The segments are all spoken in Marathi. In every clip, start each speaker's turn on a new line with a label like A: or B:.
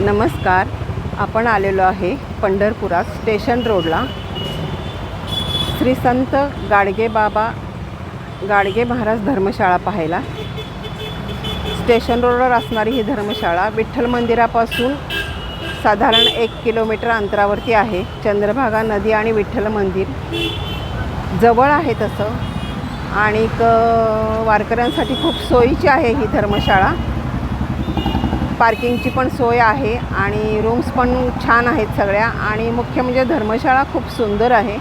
A: नमस्कार आपण आलेलो आहे पंढरपुरात स्टेशन रोडला. श्री संत गाडगे बाबा गाडगे महाराज धर्मशाळा पाहायला. स्टेशन रोडवर असणारी ही धर्मशाळा विठ्ठल मंदिरापासून साधारण एक किलोमीटर अंतरावरती आहे. चंद्रभागा नदी आणि विठ्ठल मंदिर. जवळ आहे तसं. आणि वारकऱ्यांसाठी खूप सोयीची आहे ही धर्मशाळा. पार्किंगची पण सोय आहे आणि रूम्स पण छान आहेत सगळ्या आणि मुख्य म्हणजे धर्मशाळा खूप सुंदर आहे.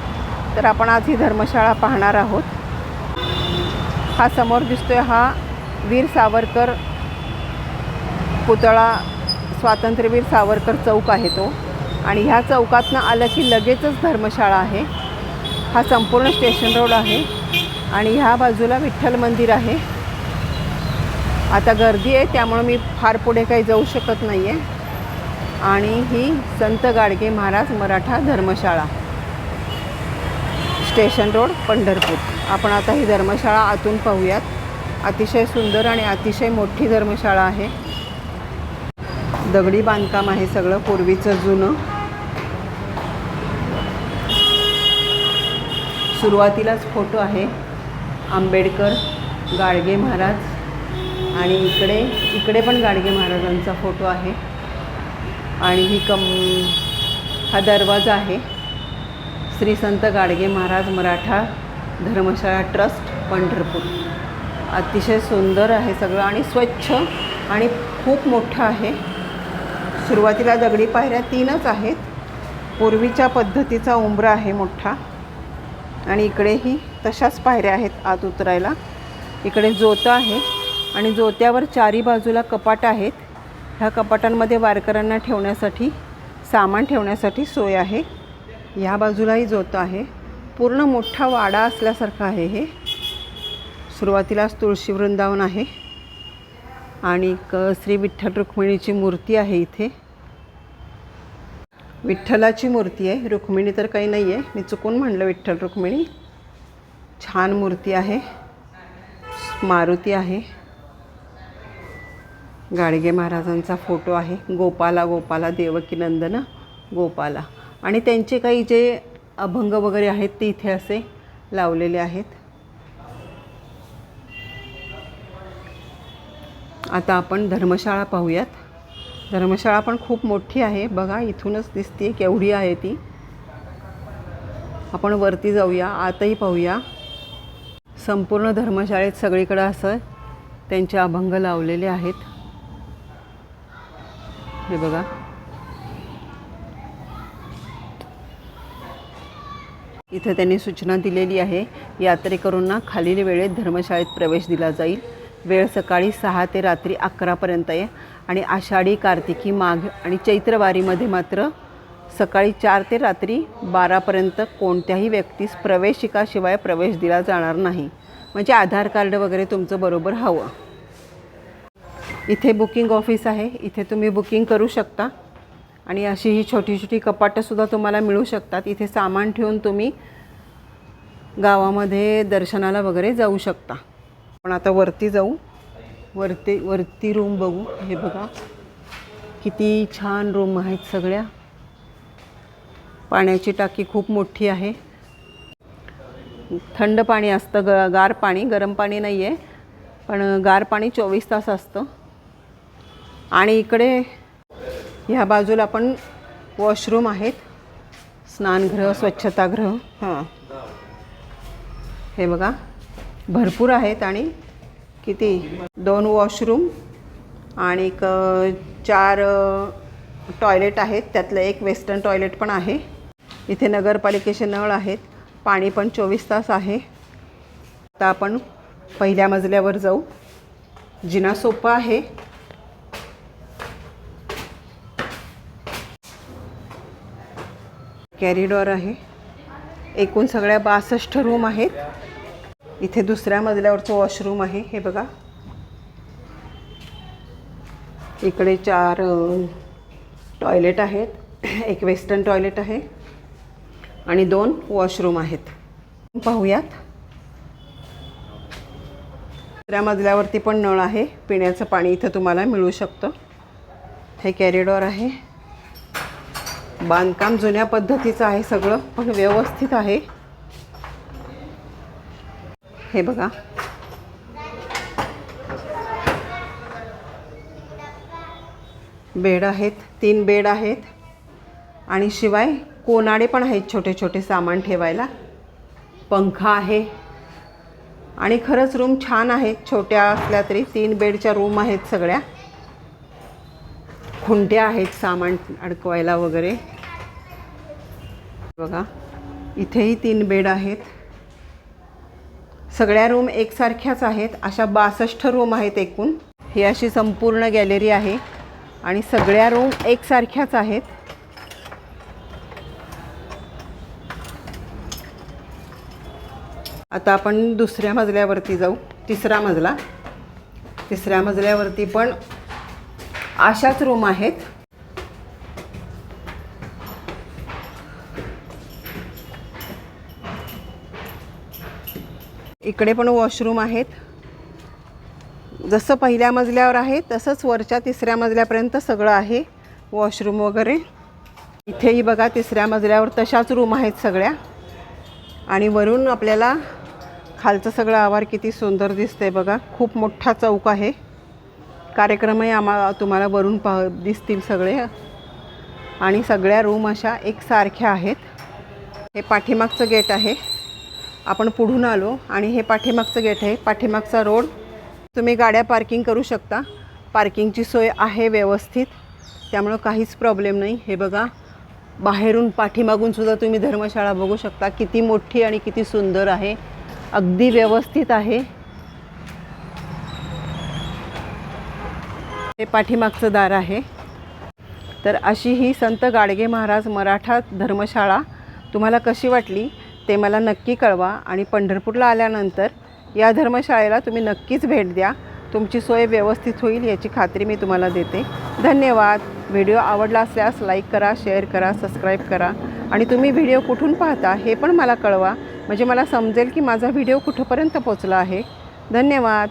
A: तर आपण आज ही धर्मशाळा पाहणार आहोत. हा समोर दिसतोय हा वीर सावरकर पुतळा स्वातंत्र्यवीर सावरकर चौक आहे तो. आणि ह्या चौकातनं आलं की लगेचच धर्मशाळा आहे. हा संपूर्ण स्टेशन रोड आहे आणि ह्या बाजूला विठ्ठल मंदिर आहे. आता गर्दी आहे त्यामुळं मी फार पुढे काही जाऊ शकत नाही आहे आणि ही संत गाडगे महाराज मराठा धर्मशाळा. Station road Pandharpur. आपण आता ही धर्मशाळा आतून पाहूयात. अतिशय सुंदर आणि अतिशय मोठी धर्मशाळा आहे. दगडी बांधकाम आहे सगळं पूर्वीचं जुनं. सुरुवातीलाच फोटो आहे. आंबेडकर गाडगे महाराज. आणि इकडे इकडे पण गाडगे महाराजांचा फोटो आहे. आणि ही कम हा दरवाजा आहे. श्री संत गाडगे महाराज मराठा धर्मशाळा ट्रस्ट पंढरपूर. अतिशय सुंदर आहे सगळं आणि स्वच्छ आणि खूप मोठं आहे. सुरुवातीला दगडी पायऱ्या तीनच आहेत. पूर्वीच्या पद्धतीचा उंबरा आहे मोठा. आणि इकडेही तशाच पायऱ्या आहेत आत उतरायला. इकडे जोतं आहे. आणि जोत्यावर चारी बाजूला कपाट आहेत. ह्या कपाटांमध्ये वारकऱ्यांना ठेवण्यासाठी सामान ठेवण्यासाठी सोय आहे. ह्या बाजूलाही जोतं आहे. पूर्ण मोठा वाडा असल्यासारखं आहे हे. सुरुवातीलाच तुळशी वृंदावन आहे. आणि श्री विठ्ठल रुक्मिणीची मूर्ती आहे इथे. विठ्ठलाची मूर्ती आहे. रुक्मिणी तर काही नाही आहे मी चुकून म्हणलं विठ्ठल रुक्मिणी. छान मूर्ती आहे. मारुती आहे. गाडगे महाराजांचा फोटो आहे. गोपाला गोपाला देवकी नंदन गोपाला. आणि त्यांचे काही जे अभंग वगैरे आहेत ते इथे असे लावलेले आहेत. आता आपण धर्मशाळा पाहूयात. धर्मशाळा पण खूप मोठी आहे. बघा इथूनच दिसते केवढी आहे ती. आपण वरती जाऊया आतही पाहूया. संपूर्ण धर्मशाळेत सगळीकडं असं त्यांचे अभंग लावलेले आहेत. हे बघा. इथं त्यांनी सूचना दिलेली आहे. यात्रेकरूंना खालील वेळेत धर्मशाळेत प्रवेश दिला जाईल. वेळ सकाळी सहा ते रात्री अकरापर्यंत आहे. आणि आषाढी कार्तिकी माघ आणि चैत्रवारीमध्ये मात्र सकाळी चार ते रात्री बारापर्यंत कोणत्याही व्यक्तीस प्रवेशिकाशिवाय प्रवेश दिला जाणार नाही. म्हणजे आधार कार्ड वगैरे तुमचं बरोबर हवं. इथे बुकिंग ऑफिस आहे. इथे तुम्ही बुकिंग करू शकता. आणि अशी ही छोटी छोटी कपाटंसुद्धा तुम्हाला मिळू शकतात. इथे सामान ठेवून तुम्ही गावामध्ये दर्शनाला वगैरे जाऊ शकता. पण आता वरती जाऊ. वरती वरती रूम बघू. हे बघा. किती छान रूम आहेत सगळ्या. पाण्याची टाकी खूप मोठी आहे. थंड पाणी असतं. ग गार पाणी. गरम पाणी नाही आहे पण गार पाणी चोवीस तास असतं. आणि इकडे ह्या बाजूला पण वॉशरूम आहेत. स्नानगृह स्वच्छतागृह. हां. हे बघा भरपूर आहेत आणि किती? दोन वॉशरूम आणि एक चार टॉयलेट आहेत. त्यातलं एक वेस्टर्न टॉयलेट पण आहे. इथे नगरपालिकेचे नळ आहेत. पाणी पण चोवीस तास आहे. आता आपण पहिल्या मजल्यावर जाऊ. जिना सोपा आहे. कॅरिडॉर आहे. एकूण सगळ्या बासष्ट रूम आहेत. इथे दुसऱ्या मजल्यावरचं वॉशरूम आहे. हे बघा. इकडे चार टॉयलेट आहेत. एक वेस्टर्न टॉयलेट आहे. आणि दोन वॉशरूम आहेत. पाहूयात. दुसऱ्या मजल्यावरती पण नळ आहे. पिण्याचं पाणी इथं तुम्हाला मिळू शकतं. हे कॅरिडॉर आहे. बांधकाम जुन्या पद्धतीचं आहे सगळं पण व्यवस्थित आहे. हे बघा. बेड आहेत तीन बेड आहेत. आणि शिवाय कोनाडे पण आहेत छोटे छोटे सामान ठेवायला. पंखा आहे. आणि खरंच रूम छान आहेत छोट्या असल्या तरी तीन बेडच्या रूम आहेत सगळ्या. खुंट्या आहेत सामान अडकवायला वगैरे. बघा इथेही तीन बेड आहेत. सगळ्या रूम एकसारख्याच आहेत अशा बासष्ट रूम आहेत एकूण. ही अशी संपूर्ण गॅलरी आहे आणि सगळ्या रूम एकसारख्याच आहेत. आता आपण दुसऱ्या मजल्यावरती जाऊ तिसरा मजला. तिसऱ्या मजल्यावरती पण अशाच रूम आहेत. इकडे पण वॉशरूम आहेत. जसं पहिल्या मजल्यावर आहे तसंच वरच्या तिसऱ्या मजल्यापर्यंत सगळं आहे वॉशरूम वगैरे. इथेही बघा तिसऱ्या मजल्यावर तशाच रूम आहेत सगळ्या. आणि वरून आपल्याला खालचं सगळं आवार किती सुंदर दिसतंय बघा. खूप मोठा चौक आहे. कार्यक्रमही आम्हा तुम्हाला वरून पाह दिसतील सगळे. आणि सगळ्या रूम अशा एकसारख्या आहेत. हे पाठीमागचं गेट आहे. आपण पुढून आलो आणि हे पाठीमागचं गेट आहे. पाठीमागचा रोड तुम्ही गाड्या पार्किंग करू शकता. पार्किंगची सोय आहे व्यवस्थित. त्यामुळं काहीच प्रॉब्लेम नाही. हे बघा बाहेरून पाठीमागून सुद्धा तुम्ही धर्मशाळा बघू शकता. किती मोठी आणि किती सुंदर आहे. अगदी व्यवस्थित आहे. हे पाठीमागचं दार आहे. तर अशी ही संत गाडगे महाराज मराठा धर्मशाळा. तुम्हाला कशी वाटली ते मला नक्की कळवा आणि पंढरपूरला आल्यानंतर या धर्मशाळेला तुम्ही नक्कीच भेट द्या. तुमची सोय व्यवस्थित होईल याची खात्री मी तुम्हाला देते. धन्यवाद. व्हिडिओ आवडला असल्यास लाईक करा शेअर करा सबस्क्राईब करा आणि तुम्ही व्हिडिओ कुठून पाहता हे पण मला कळवा. म्हणजे मला समजेल की माझा व्हिडिओ कुठंपर्यंत पोचला आहे. धन्यवाद.